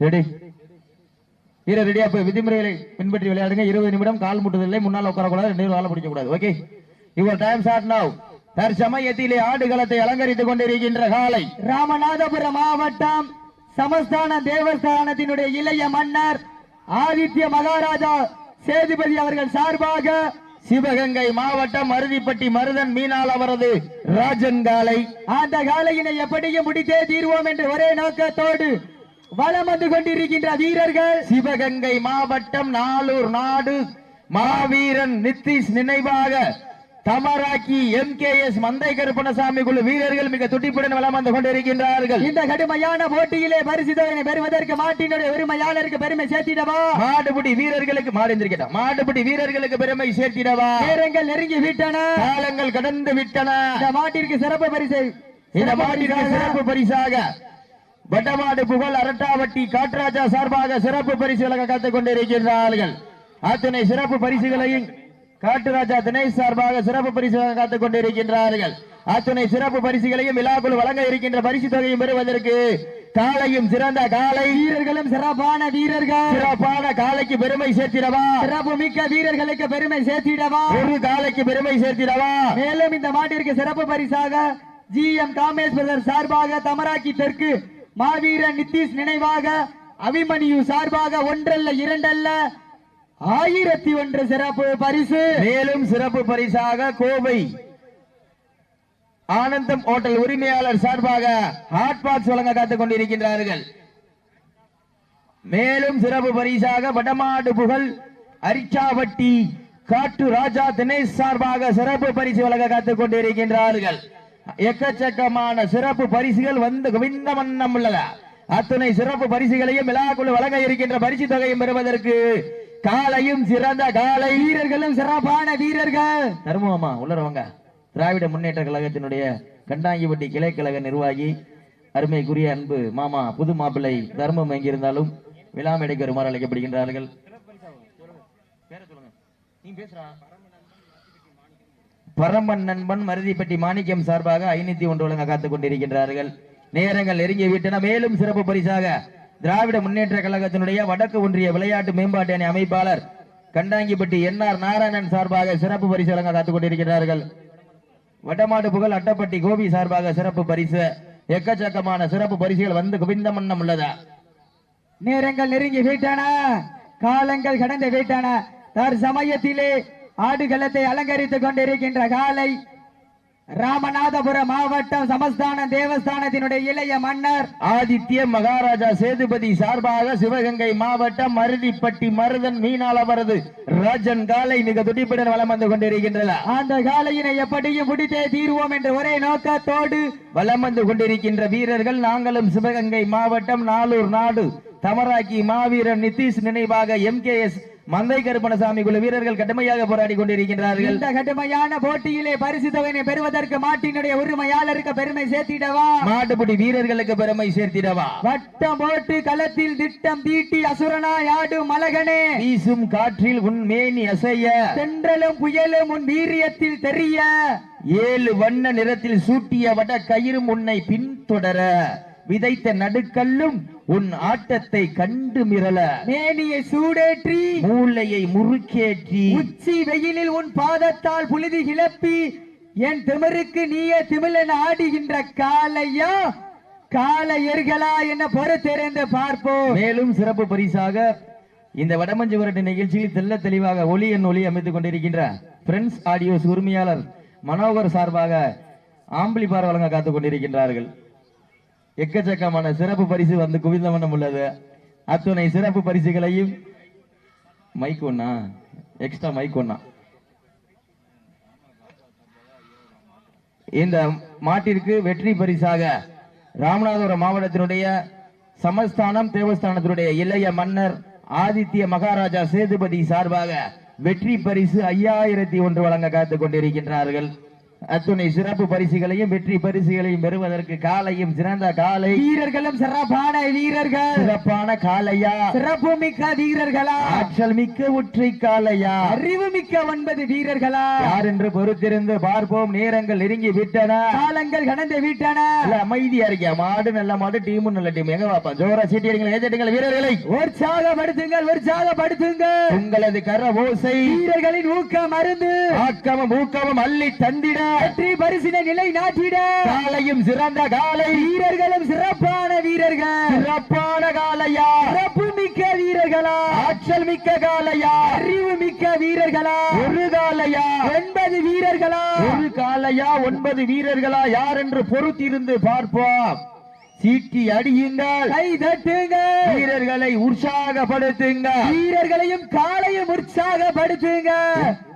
Ready வீரர் ரெடியா போய் விதிமுறைகளை பின்பற்றி விளையாடுங்க. இருபது நிமிடம் கால் முட்டுதலை முன்னால் உட்காரக்கூடாது ரெண்டு வாழ பிடிக்க கூடாது okay your time start now தற்சமயத்திலே ஆடுகளத்தை அலங்கரித்துக் கொண்டிருக்கின்ற காலை. ராமநாதபுரம் மாவட்டம் சமஸ்தான தேவஸ்தானத்தினுடைய இளைய மன்னர் ஆதித்ய மகாராஜா சேதுபதி அவர்கள் சார்பாக சிவகங்கை மாவட்டம் மருதிப்பட்டி மருதன் மீனால் அவரது ராஜன் காலை. அந்த காலையினை எப்படியும் முடித்தே தீர்வோம் என்ற ஒரே நோக்கத்தோடு வலம் வந்து கொண்டிருக்கின்ற வீரர்கள் சிவகங்கை மாவட்டம் நாளூர் நாடு. மாவீரன் நித்திஷ் நினைவாக தமராக்கி எம் கே எஸ் மந்தை கருப்பணசாமி குழு வீரர்கள் மிக துடிப்புடன் வலம் வந்து கொண்டிருக்கின்றார்கள் இந்த கடுமையான போட்டியிலே பரிசு தொகையினை பெறுவதற்கு மாட்டினுடைய உரிமையாளருக்கு பெருமை சேர்த்திடவா? மாடுபிடி வீரர்களுக்கு மாடு எந்திரிக்கட்டும். மாடுபிடி வீரர்களுக்கு பெருமை சேர்த்திடவா? நேரங்கள் நெருங்கி விட்டன. காலங்கள் கடந்து விட்டன. இந்த மாட்டிற்கு சிறப்பு பரிசு இந்த மாட்டிற்கு சிறப்பு பரிசாக வட்டமாடு புகழ் அரட்டாவட்டி காட்ராஜா சார்பாக சிறப்பு பரிசுகளை காத்துக் கொண்டிருக்கின்றார்கள். அத்தனை சிறப்பு பரிசுகளையும் காட்டுராஜா தினேஷ் சார்பாக சிறப்பு பரிசுகளை காத்துக் கொண்டிருக்கின்றார்கள். அத்தனை சிறப்பு பரிசுகளையும் விழாக்குள் வழங்க இருக்கின்ற பரிசு தொகையும் பெறுவதற்கு காலையும் சிறந்த காலை வீரர்களும் சிறப்பான வீரர்கள். சிறப்பான காலைக்கு பெருமை சேர்த்திடவா? சிறப்பு மிக்க வீரர்களுக்கு பெருமை சேர்த்திடவா? ஒரு காலைக்கு பெருமை சேர்த்திடவா? மேலும் இந்த மாட்டிற்கு சிறப்பு பரிசாக ஜி எம் காமேஸ்வரர் சார்பாக தமராக்கி தெற்கு மாவீர நிதிஷ் நினைவாக அபிமன்யு சார்பாக ஒன்றல்ல இரண்டல்ல. ஆயிரத்தி ஒன்று சிறப்பு பரிசு. மேலும் சிறப்பு பரிசாக கோவை ஆனந்தம் ஹோட்டல் உரிமையாளர் சார்பாக ஹாட் பாக்ஸ் வழங்க காத்துக் கொண்டிருக்கின்றார்கள். மேலும் சிறப்பு பரிசாக வடமாடு புகழ் அரிச்சாவட்டி காட்டு ராஜா தினேஷ் சார்பாக சிறப்பு பரிசு வழங்க காத்துக் கொண்டிருக்கின்றார்கள். எக்கச்சக்கமான சிறப்பு பரிசுகள் வந்து குவிந்த வண்ணம் உள்ளதா அத்தனை சிறப்பு பரிசுகளையும் விழாக்குழு வழங்க இருக்கின்ற பரிசு தொகையும் பெறுவதற்கு காலையும் சிறந்த காலை வீரர்களும் சிறப்பான வீரர்கள். தருமமா உள்ளவங்க திராவிட முன்னேற்ற கழகத்தினுடைய கண்டாங்கிப்பட்டி கிளை கழக நிர்வாகி அருமைக்குரிய அன்பு மாமா புது மாப்பிள்ளை தர்மம் எங்கிருந்தாலும் விழா மேடைக்கு வருமாறு அழைக்கப்படுகின்றார்கள். பரம்பன் நண்பன் மருதிப்பட்டி மாணிக்கம் சார்பாக ஐநூத்தி ஒன்று வழங்க காத்துக் கொண்டிருக்கின்றார்கள். நேரங்கள் நெருங்கி விட்டன மேலும் சிறப்பு பரிசாக திராவிட முன்னேற்ற கழகத்தினுடைய வடக்கு ஒன்றிய விளையாட்டு மேம்பாட்டு அணி அமைப்பாளர் கண்டாங்கிப்பட்டி என் ஆர் நாராயணன் சார்பாக சிறப்பு பரிசு வழங்க காத்துக் கொண்டிருக்கிறார்கள் வடமாடு புகழ் அட்டப்பட்டி கோபி சார்பாக சிறப்பு பரிசு. எக்கச்சக்கமான சிறப்பு பரிசுகள் வந்து குவிந்த மன்னம் உள்ளதா? நேரங்கள் நெருங்கி வீட்டான காலங்கள் கடந்து வீட்டான தற்சமயத்திலே ஆடுகளத்தை அலங்கரித்துக் கொண்டிருக்கின்ற காலை ராமநாதபுரம் மாவட்டம் சமஸ்தான தேவஸ்தானத்தினுடைய இளைய மன்னர். ஆதித்ய மகாராஜா சேதுபதி சார்பாக சிவகங்கை மாவட்டம் மருதிப்பட்டி மருதன் மீனால் அவரது ராஜன் காலை மிக துடிப்புடன் வலம் வந்து கொண்டிருக்கின்றன. அந்த காலையினை எப்படியும் முடித்தே தீர்வோம் என்ற ஒரே நோக்கத்தோடு வலம் வந்து கொண்டிருக்கின்ற வீரர்கள் நாங்களும் சிவகங்கை மாவட்டம் நாளூர் நாடு. தமராக்கி மாவீரன் நிதிஷ் நினைவாக எம் கே எஸ் மந்தை கருப்பணசாமி குழு வீரர்கள் கடுமையாக போராடி கொண்டிருக்கின்றார்கள். இந்த கடுமையான போட்டியிலே பரிசு தொகையினை பெறுவதற்கு மாட்டினுடைய உரிமையாளருக்கு பெருமை சேர்த்திடவா? மாட்டுப்பிடி வீரர்களுக்கு பெருமை சேர்த்திடவா? வட்டம் போட்டு களத்தில் திட்டம் தீட்டி அசுரனாய் ஆடும் மலகனே. வீசும் காற்றில் உன் மேனி அசைய. தென்றலும் புயலும் உன் வீரியத்தில் தெரிய. ஏழு வண்ண நிறத்தில் சூட்டிய வட கயிறும் உன்னை பின்தொடர. விதைத்த நடுக்கல்லும் உன் ஆட்டத்தை கண்டு மிரள மேனியை சூடேற்றி மூளையை முறுக்கேற்றி உச்சி வெயிலில் உன் பாதத்தால் புழுதி கிளப்பி என் திமிருக்கு நீயே திமிழன் ஆடுகின்ற காலையா காலையர்களா என்ன பொறுத்திருந்து பார்ப்போம். மேலும் சிறப்பு பரிசாக இந்த வடமஞ்சு விரட்டு நிகழ்ச்சியில் தெல்ல தெளிவாக ஒளி என் ஒளி அமைத்துக் கொண்டிருக்கின்ற பிரெண்ட்ஸ் ஆடியோஸ் உரிமையாளர் மனோகர் சார்பாக ஆம்பிளிபார் வழங்க காத்துக் கொண்டிருக்கின்றார்கள். எக்கச்சக்கமான சிறப்பு பரிசு வந்து குவிந்த வண்ணம் உள்ளது. அத்துணை சிறப்பு பரிசுகளையும் மைக் ஒண்ணா? எக்ஸ்ட்ரா மைக் ஒண்ணா? இந்த மாட்டிற்கு வெற்றி பரிசாக ராமநாதபுரம் மாவட்டத்தினுடைய சமஸ்தானம் தேவஸ்தானத்தினுடைய இளைய மன்னர் ஆதித்ய மகாராஜா சேதுபதி சார்பாக வெற்றி பரிசு ஐயாயிரத்தி ஒன்று வழங்க காத்துக் கொண்டிருக்கின்றார்கள். அத்துணை சிறப்பு பரிசுகளையும் வெற்றி பரிசுகளையும் பெறுவதற்கு காலையும் சிறந்த காலை. வீரர்களும் சிறப்பான வீரர்கள். சிறப்பான காலையா? சிறப்பு மிக்க வீரர்களா? ஆற்றல் மிக்க ஒற்றை காலையா? அறிவு மிக்க ஒன்பது வீரர்களா? யார் என்று பொறுத்திருந்து பார்ப்போம். நேரங்கள் நெருங்கி விட்டன. காலங்கள் கடந்து விட்டன. அமைதியா இருக்கியா மாடு நல்ல மாடு டீமும் நல்ல டீம். எங்க பாப்பா ஜோரா சீட்டியடிங்கள் ஏஜெட்டுங்கள் வீரர்களை. உற்சாகப்படுத்துங்கள் உற்சாகப்படுத்துங்கள். உங்களது கர ஓசை வீரர்களின் ஊக்கம் மருந்து. ஆக்கமும் ஊக்கமும் அள்ளி தந்திட. வெற்றி பரிசினை நிலை நாட்டிட காலையும் சிறந்த காலை. வீரர்களும் சிறப்பான வீரர்கள். சிறப்பான காலையா. சிறப்பு மிக்க வீரர்களா. ஆற்றல் மிக்க காலையா. அறிவு மிக்க வீரர்களா. ஒரு காலையா. ஒன்பது வீரர்களா. ஒரு காலையா ஒன்பது வீரர்களா. யார் என்று பொறுத்திருந்து பார்ப்போம். சீட்டி அடியுங்கள். கை தட்டுங்க வீரர்களை உற்சாகப்படுத்துங்க வீரர்களையும் காலையும் உற்சாகப்படுத்துங்க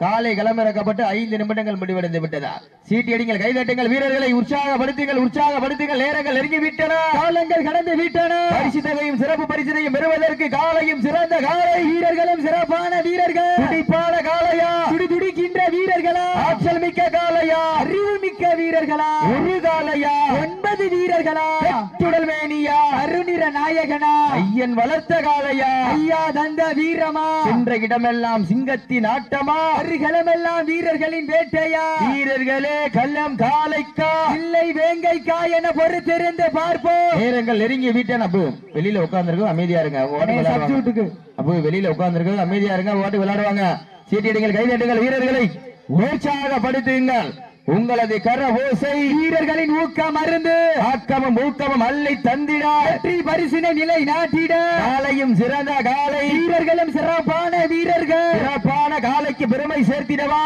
காலை களமிறக்கப்பட்டு ஐந்து நிமிடங்கள் முடிவடைந்து விட்டதா? சீட்டி அடிங்கள் கைதட்டுங்கள் வீரர்களை உற்சாகப்படுத்துங்கள் உற்சாகப்படுத்துங்கள். நேரங்கள் நெருங்கி விட்டன காலங்கள் கடந்து விட்டன. பரிசு தொகையும் சிறப்பு பரிசினையும் பெறுவதற்கு காலையும் சிறந்த காலை. வீரர்களும் சிறப்பான வீரர்கள். துடிப்பான காலையா துடிதுடிக்கின்ற வீரர்களா? ஆற்றல் மிக்க காலையா அறிவு மிக்க வீரர்களா? ஒரு காலையா ஒன்பது வீரர்களா? துடல் மேனியா அருணிர நாயகனா. ஐயன் வளர்த்த காலையா ஐயா தந்த வீரமா. சென்ற இடமெல்லாம் சிங்கத்தின் ஆட்டமா. அருகலமெல்லாம் வீரர்களின் வேட்டையா. வீரர்களே கள்ளம் காலைக்கா இல்லை வேங்கைக்கா என பொறுத்திருந்து பார்ப்போம். நேரங்கள் நெருங்கி வீட்டேன் அப்பு வெளியில உட்கார்ந்துருக்கோம். அமைதியா இருங்க அப்போ வெளியில உட்கார்ந்துருக்கோம். அமைதியா இருங்க ஓட்டு விளையாடுவாங்க. சீட்டிடுங்கள் கைதட்டுங்கள் வீரர்களை. உற்சாகப்படுத்துங்கள். உங்களது கர ஓசை வீரர்களின் ஊக்கம் மருந்து ஆக்கமும் ஊக்கமும் அள்ளி தந்திட வெற்றி பரிசினை நிலை நாட்டிட காலையும் சிறந்த காலை வீரர்களும் சிறப்பான காலைக்கு பெருமை சேர்த்திடவா?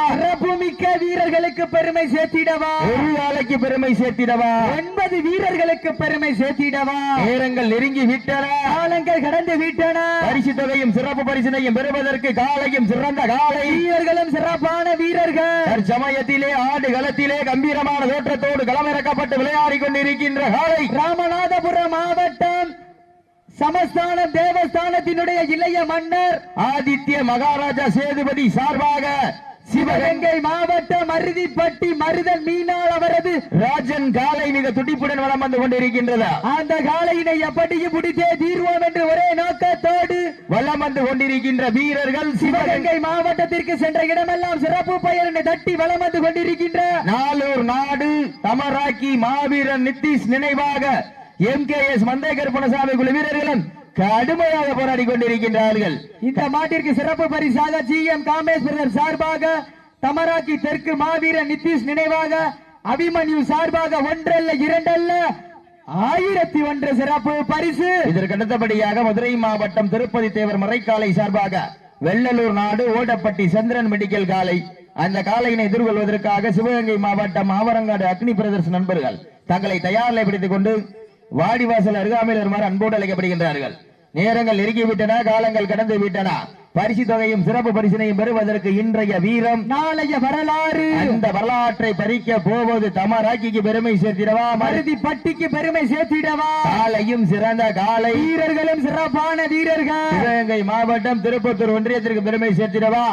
மிக்க வீரர்களுக்கு பெருமை சேர்த்திடவா? ஒரு காலைக்கு பெருமை சேர்த்திடவா? ஒன்பது வீரர்களுக்கு பெருமை சேர்த்திடவா? நேரங்கள் நெருங்கி விட்டன. காலங்கள் கடந்து விட்டன. பரிசு தொகையும் சிறப்பு பரிசினையும் பெறுவதற்கு காலையும் சிறந்த காலை. வீரர்களும் சிறப்பான வீரர்கள். தற்சமயத்திலே ஆடு களத்திலே கம்பீரமான தோற்றத்தோடு களமிறக்கப்பட்டு விளையாடி கொண்டிருக்கின்ற காலை. ராமநாதபுரம் மாவட்டம் சமஸ்தானம் தேவஸ்தானத்தினுடைய இளைய மன்னர் ஆதித்ய மகாராஜா சேதுபதி சார்பாக சிவகங்கை மாவட்டம் அருதிப்பட்டி மருதன் மீனாள் அவரது ராஜன் காலை மிக துடிப்புடன் வலம் வந்து கொண்டிருக்கின்றதா. அந்த காலையினை எப்படியும் முடித்தே தீர்வோம் என்று ஒரே நோக்கத்தோடு வலம் வந்து கொண்டிருக்கின்ற வீரர்கள் சிவகங்கை மாவட்டத்திற்கு சென்ற இடமெல்லாம் சிறப்பு பெயரினை தட்டி வலம் வந்து கொண்டிருக்கின்ற நாளூர் நாடு தமராக்கி மாவீரன் நிதிஷ் நினைவாக எம் கே எஸ் மந்தேகர் புனசாமி குழு வீரர்களும் கடுமையாக போராடி கொண்டிருக்கின்றார்கள். இந்த மாட்டிற்கு சிறப்பு பரிசாக ஜி எம் காமேஸ்வரர் சார்பாக தமராக்கி தெற்கு மாவீரன் நிதிஷ் நினைவாக அபிமன்யு சார்பாக ஒன்றல்ல இரண்டல்ல ஆயிரத்தி ஒன்று சிறப்பு பரிசு. இதற்கு அடுத்தபடியாக மதுரை மாவட்டம் திருப்பதி தேவர் மறைக்காலை சார்பாக வெள்ளலூர் நாடு ஓடப்பட்டி சந்திரன் மெடிக்கல் காலை. அந்த காலையினை எதிர்கொள்வதற்காக சிவகங்கை மாவட்டம் ஆவரங்காடு அக்னி பிரதர்ஸ் நண்பர்கள் தங்களை தயாரில் பிடித்துக் கொண்டு வாடிவாசல் அருகாமையில் வருமாறு அன்போடு அழைக்கப்படுகின்றார்கள். நேரங்கள் நெருங்கிவிட்டன காலங்கள் கடந்து விட்டன. பரிசு தொகையும் சிறப்பு பரிசினையும் பெறுவதற்கு இன்றைய வீரம் நாளைய வரலாறு. அந்த வரலாற்றை பறிக்க போவது தமராக்கிக்கு பெருமை சேர்த்திடவா? மருதி மருதி பட்டிக்கு பெருமை சேர்த்திடவா? காலையும் சிறந்த காலை. வீரர்களும் சிறப்பான வீரர்கள். சிவகங்கை மாவட்டம் திருப்பத்தூர் ஒன்றியத்திற்கு பெருமை சேர்த்திடவா?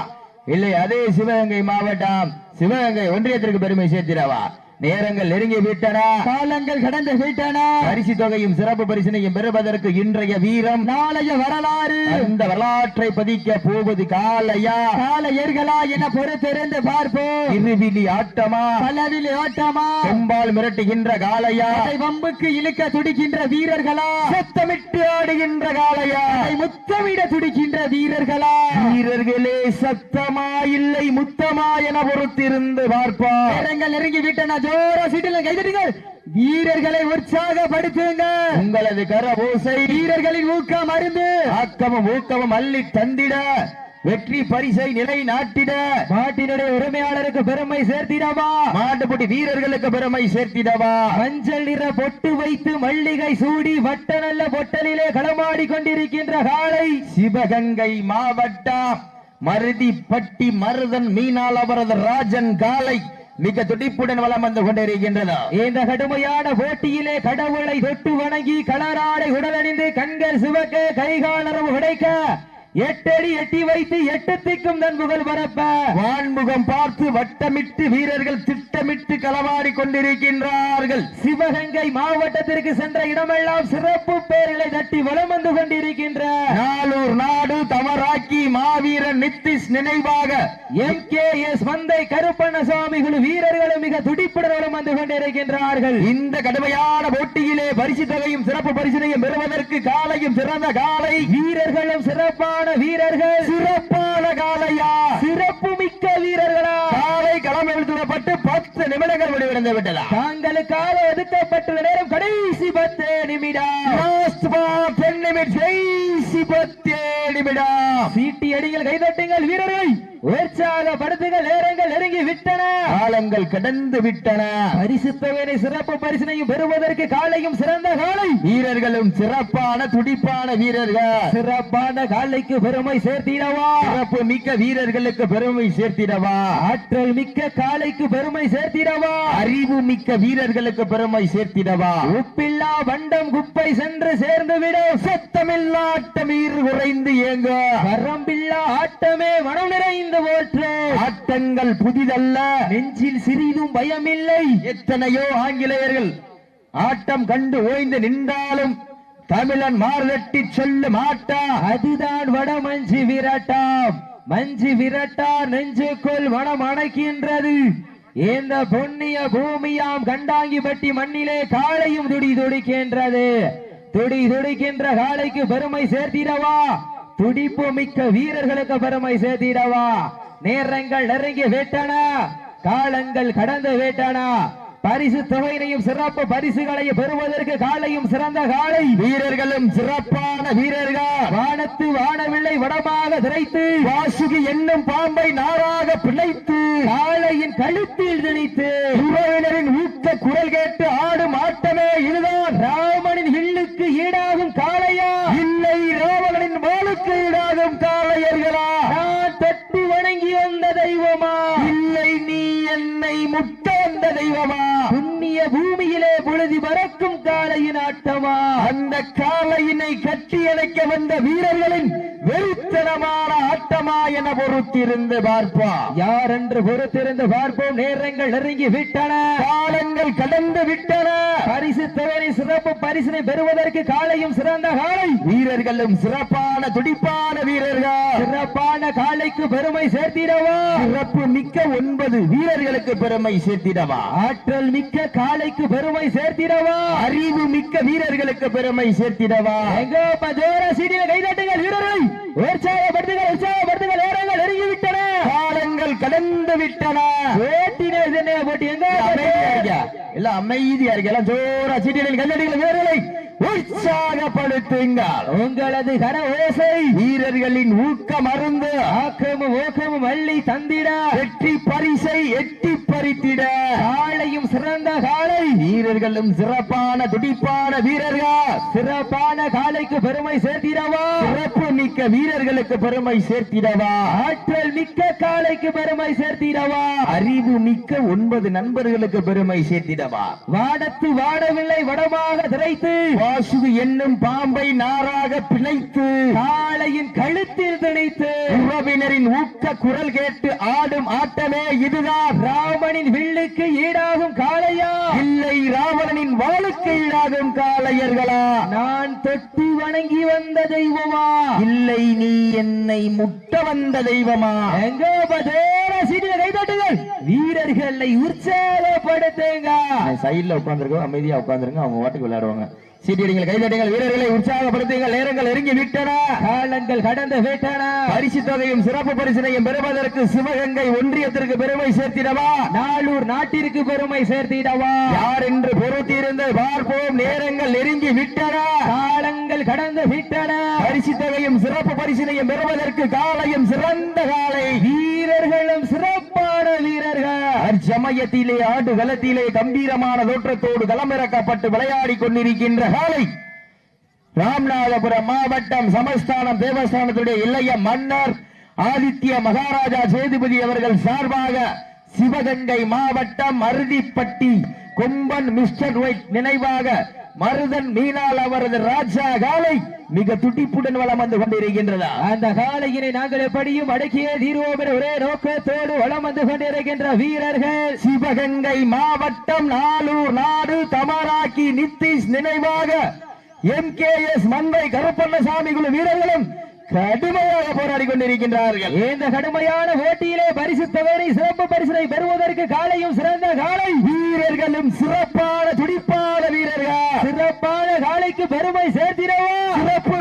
இல்லை அதே சிவகங்கை மாவட்டம் சிவகங்கை ஒன்றியத்திற்கு பெருமை சேர்த்திடவா? நேரங்கள் நெருங்கி விட்டன. காலங்கள் கடந்து விட்டன. பரிசு தொகையும் சிறப்பு பரிசினையும் பெறுவதற்கு இன்றைய வீரம். நாளைய வரலாறு. அந்த வரலாற்றை பதிக்க போவது காலையா? காலையர்களா என பொறுத்திருந்து பார்ப்போம். இருவிழி ஆட்டமா? பலவில் ஓட்டமா கொம்பால் மிரட்டுகின்ற காலையா? வம்புக்கு இழுக்க துடிக்கின்ற வீரர்களா? சத்தமிட்டு ஆடுகின்ற காலையா? முத்தமிட துடிக்கின்ற வீரர்களா? வீரர்களே சத்தமா இல்லை முத்தமா என பொறுத்திருந்து பார்ப்பார் நேரங்கள் நெருங்கி விட்டன ஜோரா சீட்டில் கைதட்டுங்கள் வீரர்களை உற்சாகப்படுத்துங்க. உங்களது கரபூசை வீரர்களின் ஊக்கம் மருந்து ஆக்கமும் ஊக்கமும் அள்ளி தந்திட. வெற்றி பரிசை நிலை நாட்டிட. நாட்டினுடைய உரிமையாளருக்கு பெருமை சேர்த்திடவா? மாட்டுப்பட்டி வீரர்களுக்கு பெருமை சேர்த்திடவா? மஞ்சள் நிற பொட்டு வைத்து மல்லிகை சூடி வட்ட நல்ல பொட்டலிலே களமாடி கொண்டிருக்கின்ற காலை சிவகங்கை மாவட்டம் மருதிப்பட்டி மருதன் மீனால் அவரது ராஜன் காலை மிக துடிப்புடன் வளம் வந்து கொண்டிருக்கின்றது. இந்த கடுமையான போட்டியிலே கடவுளை தொட்டு வணங்கி களராடை உடலணிந்து கண்கள் சிவக்க கைகாலரம் உடைக்க எட்டடி எட்டி வைத்து எட்டு திக்கும் தன் புகழ் பரப்ப. வான்முகம் பார்த்து வட்டமிட்டு வீரர்கள் திட்டமிட்டு களவாடி கொண்டிருக்கின்றார்கள். சிவகங்கை மாவட்டத்திற்கு சென்ற இடமெல்லாம் சிறப்பு பேர்களை தட்டி வலம் வந்து கொண்டிருக்கின்ற. நாளூர் நாடு தமராக்கி மாவீரன் நித்திஷ் நினைவாக. எம் கே எஸ் மந்தை கருப்பண்ணசாமி வீரர்களும் மிக துடிப்புடன் வலம் வந்து கொண்டிருக்கின்றார்கள். இந்த கடுமையான போட்டியிலே பரிசு தொகையும் சிறப்பு பரிசினையும் பெறுவதற்கு காலையும் சிறந்த காலை. வீரர்களும் சிறப்பான வீரர்கள். சிறப்பான காலையா சிறப்பு மிக்க வீரர்களா. காலை களமில் துடப்பட்டு பத்து நிமிடங்கள் முடிவடைந்து விட்டதா. தாங்களுக்காக ஒதுக்கப்பட்டுள்ள நேரம் கடைசி பத்து நிமிடம். கடைசி பத்து நிமிடம். சீட்டி அடிகள் கைதட்டுங்கள் வீரர்களை. உற்சாகப்படுத்துங்கள் நேரங்கள் நெருங்கி விட்டன. காலங்கள் கடந்து விட்டன. பரிசுத்தவனை சிறப்பு பரிசினையும் பெறுவதற்கு காலையும் சிறந்த காலை. வீரர்களும் சிறப்பான துடிப்பான வீரர்கள். சிறப்பான காலைக்கு பெருமை சேர்த்திடவா. சிறப்பு மிக்க வீரர்களுக்கு பெருமை சேர்த்திடவா. ஆற்றல் மிக்க காலைக்கு பெருமை சேர்த்திடவா. அறிவு மிக்க வீரர்களுக்கு பெருமை சேர்த்திடவா. உப்பில்லா வண்டம் குப்பை சென்று சேர்ந்து விடும் சத்தமில்லாட்ட நீர் குறைந்து ஏங்க வரம்பில்லா ஆட்டமே மனம் நிறைந்து போற்று ஆட்டங்கள் புதிதல்ல. நெஞ்சில் சிறிதும் பயமில்லை. எத்தனையோ ஆங்கிலேயர்கள் ஆட்டம் கண்டு ஓய்ந்து நின்றாலும் தமிழன் மார்தட்டி சொல்ல மாட்டா அதுதான் வட மஞ்சு விரட்டாம். மஞ்சு விரட்டா நெஞ்சுக்குள் மனம் அணைக்கின்றது. இந்த பொன்னிய பூமியாம் கண்டாங்கிப்பட்டி மண்ணிலே காளையும் துடி துடிக்கின்றது. துடி துடிக்கின்ற காளைக்கு பெருமை சேர்த்திடவா? துடிப்பு மிக்க வீரர்களுக்கு பெருமை சேர்த்திடவா. நேரங்கள் நெருங்கி வேட்டானா. காலங்கள் கடந்து வேட்டானா. பரிசு தொகையினையும் சிறப்பு பரிசுகளையும் பெறுவதற்கு காலையும் சிறந்த காலை. வீரர்களும் சிறப்பான வீரர்கள். வானத்து வானவில்லை வடமாக திரைத்து. வாசுகி என்னும் பாம்பை நாராக பிழைத்து காளையின் கழுத்தில் திணித்து. உறவினரின் ஊக்க குரல் கேட்டு ஆடும் ஆட்டமே இதுதான். ராமனின் இல்லுக்கு ஈடாகும் காளையா இல்லை ராவணனின் வாளுக்கு ஈடாகும் காளையர்களா நான் உயர்ந்த தெய்வமா? நீ என்னை முட்ட வந்த தெய்வமா? புண்ணிய பூமியிலே பொழுதி பறக்கும் காளையின் ஆட்டமா? அந்த காளையினை கட்டி அணைக்க வந்த வீரர்களின் வெறித்தனமான ஆட்டமா என பொறுத்திருந்து பார்ப்பா. யார் என்று பொறுத்திருந்து பார்ப்போம்? நேரங்கள் நெருங்கி விட்டன. காலங்கள் கடந்து விட்டன. பரிசு தொகை சிறப்பு பரிசினை பெறுவதற்கு காளையும் சிறந்த காளை. வீரர்களும் சிறப்பான துடிப்பான வீரர்கள். சிறப்பான காளைக்கு பெருமை சேர்த்திடவா? சிறப்பு மிக்க ஒன்பது வீரர்களுக்கு பெருமை சேர்த்திடவா? ஆற்றல் மிக்க காளைக்கு பெருமை சேர்த்திடவா? அறிவு மிக்க வீரர்களுக்கு பெருமை சேர்த்திடவா? எங்கோ ஜோர சீடியில கைதட்டுங்கள் வீரர்களை. உற்சாகப்படுத்துங்கள் உற்சாகப்படுத்துங்கள். நேரங்கள் நெருங்கி விட்டன காலங்கள் கடந்து விட்டன. போட்டி எங்க அமைதியா இருக்க. எல்லாம் ஜோரா சீட்டிகளில் கல்லடிகள் வீரர்களை. உற்சாகப்படுத்துங்கள் உங்களது கர ஓசை. வீரர்களின் ஊக்கம் அருந்து. ஆக்கமும் ஓக்கமும் அள்ளி தந்திட. வெற்றி பரிசை எட்டி பறித்திட. காளையும் சிறந்த காளை வீரர்களும் சிறப்பான துடிப்பான வீரர்கள். சிறப்பான காளைக்கு பெருமை சேர்த்திடவா? சிறப்பு மிக்க வீரர்களுக்கு பெருமை சேர்த்திடவா? ஆற்றல் மிக்க காளைக்கு பெருமை சேர்த்திடவா? அறிவு மிக்க ஒன்பது நண்பர்களுக்கு பெருமை சேர்த்திடவா? வானத்து வாடவில்லை வடமாக திரைத்து. வாசுகு என்னும் பாம்பை நாராக பிழைத்து காளையின் கழுத்தில் திணைத்து உறவினரின் ஊக்க குரல் கேட்டு ஆடும் ஆட்டமே இதுதான் ராமனின் வில்லுக்கு ஈடாகும் காளையா? இல்லை ராவணனின் வாளுக்கு ஈடாகும் காளையர்களா? நான் தொட்டி வணங்கி வந்த தெய்வமா? இல்லை நீ என்னை முட்ட வந்த தெய்வமா? எங்கோ பதேர சீட்டில வீரர்களை உற்சாகப்படுத்துங்க. சைடுல உட்கார்ந்துருக்கோம் அமைதியா உட்காந்துருங்க அவங்க வாட்டுக்கு விளையாடுவாங்க. சீட்டியடிங்கள் கைதட்டுங்கள் வீரர்களை உற்சாகப்படுத்துங்கள் நேரங்கள் நெருங்கி விட்டன. காலங்கள் கடந்து விட்டன. பரிசு தொகையும் சிறப்பு பரிசினையும் பெறுவதற்கு சிவகங்கை ஒன்றியத்திற்கு பெருமை சேர்த்திடவா? நாளூர் நாட்டிற்கு பெருமை சேர்த்திடவா? யார் என்று பொறுத்திருந்து பார்ப்போம் நேரங்கள் நெருங்கி விட்டன? காலங்கள் கடந்து விட்டன. பரிசு தொகையும் சிறப்பு பரிசினையும் பெறுவதற்கு காலையும் சிறந்த காலை. வீரர்களும் சிறப்பான வீரர்கள். அச்சமயத்திலே ஆண்டு களத்திலே கம்பீரமான தோற்றத்தோடு களமிறக்கப்பட்டு விளையாடி கொண்டிருக்கின்ற காலை. ராமநாதபுரம் மாவட்டம் சமஸ்தானம் தேவஸ்தானத்துடைய இளைய மன்னர் ஆதித்ய மகாராஜா சேதுபதி அவர்கள் சார்பாக சிவகங்கை மாவட்டம் அருதிப்பட்டி கொம்பன் மிஸ்டர் ஒயிட் நினைவாக மருதன் மீனால் அவரது ராஜா காலை மிக துடிப்புடன் வளம் வந்து கொண்டிருக்கின்றதா? அந்த காலையினை நாங்கள் எப்படியும் அடக்கிய தீர்வோம் என ஒரே நோக்கத்தோடு வளம் வந்து கொண்டிருக்கின்ற வீரர்கள். சிவகங்கை மாவட்டம் நாளூர் நாடு தமராக்கி நித்திஷ் நினைவாக எம் கே எஸ் மந்தை கருப்பண்ணசாமி குழு வீரர்களும் கடுமையாக போராடி கொண்டிருக்கின்றார்கள் இந்த கடுமையான போட்டியிலே பரிசு தொகையை சிறப்பு பரிசினை பெறுவதற்கு காலையும் சிறந்த காலை. வீரர்களும் சிறப்பான துடிப்பான வீரர்கள். சிறப்பான காலைக்கு பெருமை சேர்த்திடவா?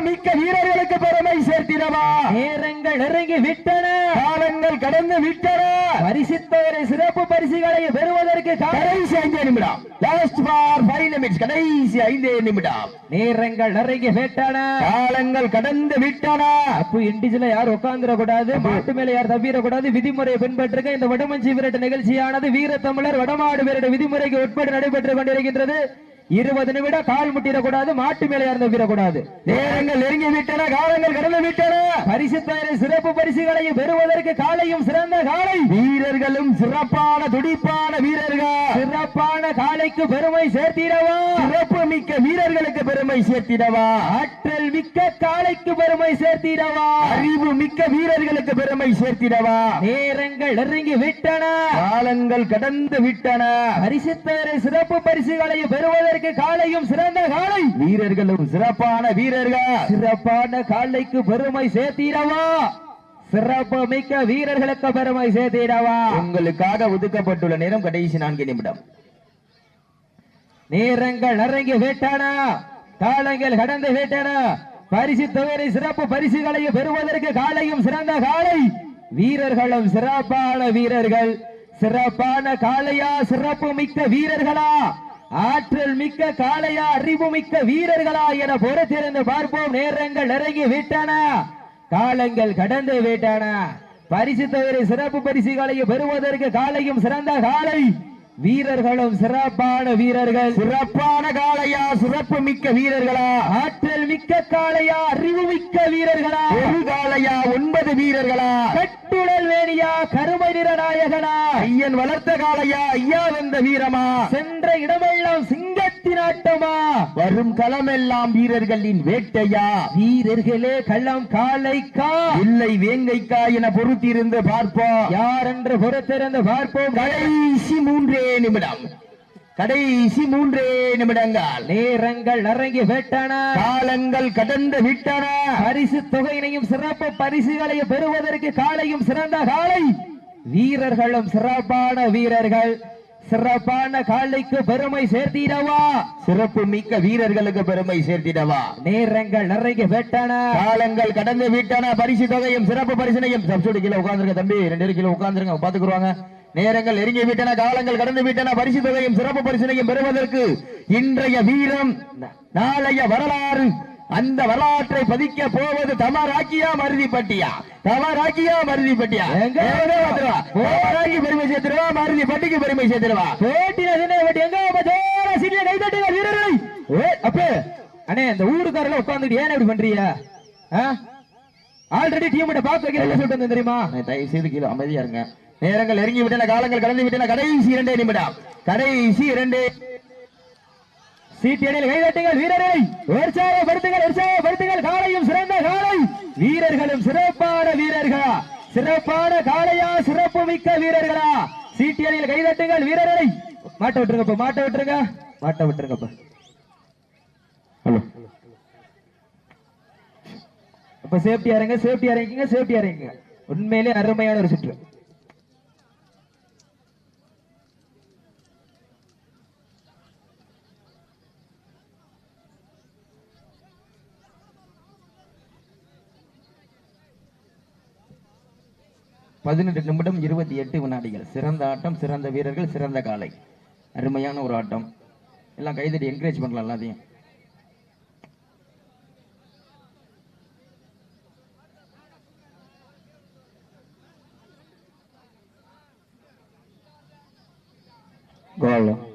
மிக்க வீரர்களுக்கு பெருமை சேர்த்திடவா? நேரங்கள் நெருங்கி விட்டன. காலங்கள் கடந்து விட்டன. பரிசு தொகை சிறப்பு பரிசுகளை பெறுவதற்கு கடைசி ஐந்து நிமிடம். லாஸ்ட் ஃபார் ஃபைவ் நிமிட்ஸ் கடைசி ஐந்து நிமிடம். நேரங்கள் நெருங்கி விட்டன. காலங்கள் கடந்து விட்டன. அப்பு இண்டிஜுவல யார் உட்கார்ந்துட கூடாது மாட்டு மேல யார் தவிர கூடாது விதிமுறையை பின்பற்றுங்க. இந்த வடமஞ்சி விரட்டு நிகழ்ச்சியானது வீர தமிழர் வடமாடு விரட்டு விதிமுறைக்கு உட்பட்டு நடைபெற்றுக் கொண்டிருக்கின்றது. இருபது நிமிடம் கால் முட்டிடக்கூடாது மாட்டு மேலே இறந்து விடக்கூடாது. நேரங்கள் நெருங்கி விட்டன காலங்கள் கடந்து விட்டன. பரிசு சிறப்பு பரிசுகளையும் பெறுவதற்கு காலையும் சிறந்த காலை. வீரர்களும் சிறப்பான துடிப்பான வீரர்கள். சிறப்பான காலைக்கு பெருமை சேர்த்திடவா? சிறப்பு மிக்க வீரர்களுக்கு பெருமை சேர்த்திடவா? ஆற்றல் மிக்க காலைக்கு பெருமை சேர்த்திடவா? அறிவு மிக்க வீரர்களுக்கு பெருமை சேர்த்திடவா? நேரங்கள் நெருங்கி விட்டன. காலங்கள் கடந்து விட்டன. பரிசு சிறப்பு பரிசுகளையும் பெறுவதற்கு காலையும் சிறந்த காலை வீரர்களும் சிறப்பான வீரர்கள். சிறப்பான காலைக்கு பெருமை சேர்த்திடவா? சிறப்பு மிக்க வீரர்களுக்கு பெருமை சேர்த்திடவா? உங்களுக்காக ஒதுக்கப்பட்டுள்ள நேரம் கடைசி நான்கு நிமிடம். நேரங்கள் நெருங்கி விட்டன. காலங்கள் கடந்து விட்டன. பரிசு தொகை சிறப்பு பரிசுகளையும் பெறுவதற்கு காலையும் சிறந்த காலை வீரர்களும் சிறப்பான வீரர்கள். சிறப்பான காளையா? சிறப்பு மிக்க வீரர்களா? ஆற்றல் மிக்க காளையா அறிவு மிக்க வீரர்களா என பொறுத்திருந்து பார்ப்போம். நேரங்கள் நெருங்கி விட்டன. காலங்கள் கடந்து விட்டன. பரிசு தொகை சிறப்பு பரிசுகளையும் பெறுவதற்கு காலையும் சிறந்த காலை வீரர்களும் சிறப்பான வீரர்கள். சிறப்பான காளையா சிறப்பு மிக்க வீரர்களா? ஆற்றல் மிக்க காளையா அறிவு மிக்க வீரர்களா? ஒரு காளையா ஒன்பது வீரர்களா? கட்டுடல் வேணியா கருமை நிற நாயகனா ஐயன் வளர்த்த காளையா? ஐயா வந்த வீரமா? சென்ற இடமெல்லாம் சிங்கத்தின் ஆட்டமா? வரும் களமெல்லாம் வீரர்களின் வேட்டையா? வீரர்களே கள்ளம் காளைக்கா? இல்லை வேங்கைக்கா என பொறுத்திருந்து பார்ப்போம். யார் என்று பொறுத்திருந்து பார்ப்போம். கடைசி மூன்றே நிமிடம். கடைசி மூன்றே நிமிடங்கள். நேரங்கள் நெருங்கி விட்டன. காலங்கள் கடந்து விட்டன. பரிசு தொகையினையும் சிறப்பு பரிசுகளையும் பெறுவதற்கு காலையும் சிறந்த காலை. வீரர்களும் சிறப்பான வீரர்கள். சிறப்பான காலைக்கு பெருமை சேர்த்திடவா? சிறப்பு மிக்க வீரர்களுக்கு பெருமை சேர்த்திடவா? நேரங்கள் நெருங்கி விட்டன. காலங்கள் கடந்து விட்டன. பரிசு தொகையும் சிறப்பு பரிசனையும். சப்சூடி கீழே உட்கார்ந்துருங்க தம்பி. ரெண்டு கிலோ உட்கார்ந்துருங்க. பாத்துக்குருவாங்க நேரங்கள் நெருங்கி விட்டன காலங்கள் கடந்து விட்டன பரிசு தொகையும் சிறப்பு பரிசனையும் பெறுவதற்கு இன்றைய வீரம் நாளைய வரலாறு. அந்த வரலாற்றை பதிக்க போவது தமராக்கியா மருதிப்பட்டியா? தமராக்கியா மருதிப்பட்டியா? பெருமை சேர்த்துருவா மருதி பட்டிக்கு பெருமை சேர்த்துருவா சிறிய கைதட்டுங்க வீரர்களை. ஏ, அப்பே. அண்ணே இந்த ஊருக்காரல உட்கார்ந்துட்டு ஏன் இப்படி பண்றீங்க? ஆல்ரெடி டீம் பாக்க வைக்கிறேன் சொல்லிட்டு தெரியுமா? தயவு செய்து கீழே அமைதியா இருங்க. நேரங்கள் நெருங்கி விட்டன காலங்கள் கடந்து விட்டன கடைசி இரண்டே நிமிடம். கடைசி இரண்டே. சீட்டியடியில் கைதட்டுங்கள் வீரரை உற்சாகப்படுத்துங்கள் உற்சாகப்படுத்துங்கள். காலையும் சிறந்த காலை. வீரர்களும் சிறப்பான வீரர்களா? சிறப்பான காலையா சிறப்பு மிக்க வீரர்களா சீட்டியடியில் கைதட்டுங்கள் வீரரை மாட்ட விட்டுருங்கப்பா மாட்ட விட்டுருங்க. மாட்ட விட்டுருங்கப்பா. ஹலோ. அப்ப சேஃப்டி இறங்க சேஃப்டி இறங்கிங்க சேஃப்டி இறங்கிங்க உண்மையிலே அருமையான ஒரு சுற்று. பதினெட்டு நிமிடம் இருபத்தி எட்டு வினாடிகள். சிறந்த ஆட்டம் சிறந்த வீரர்கள் சிறந்த காலை. அருமையான ஒரு ஆட்டம். எல்லாம் கைதடி என்கரேஜ் பண்ணலாம் எல்லாத்தையும். கோலம்.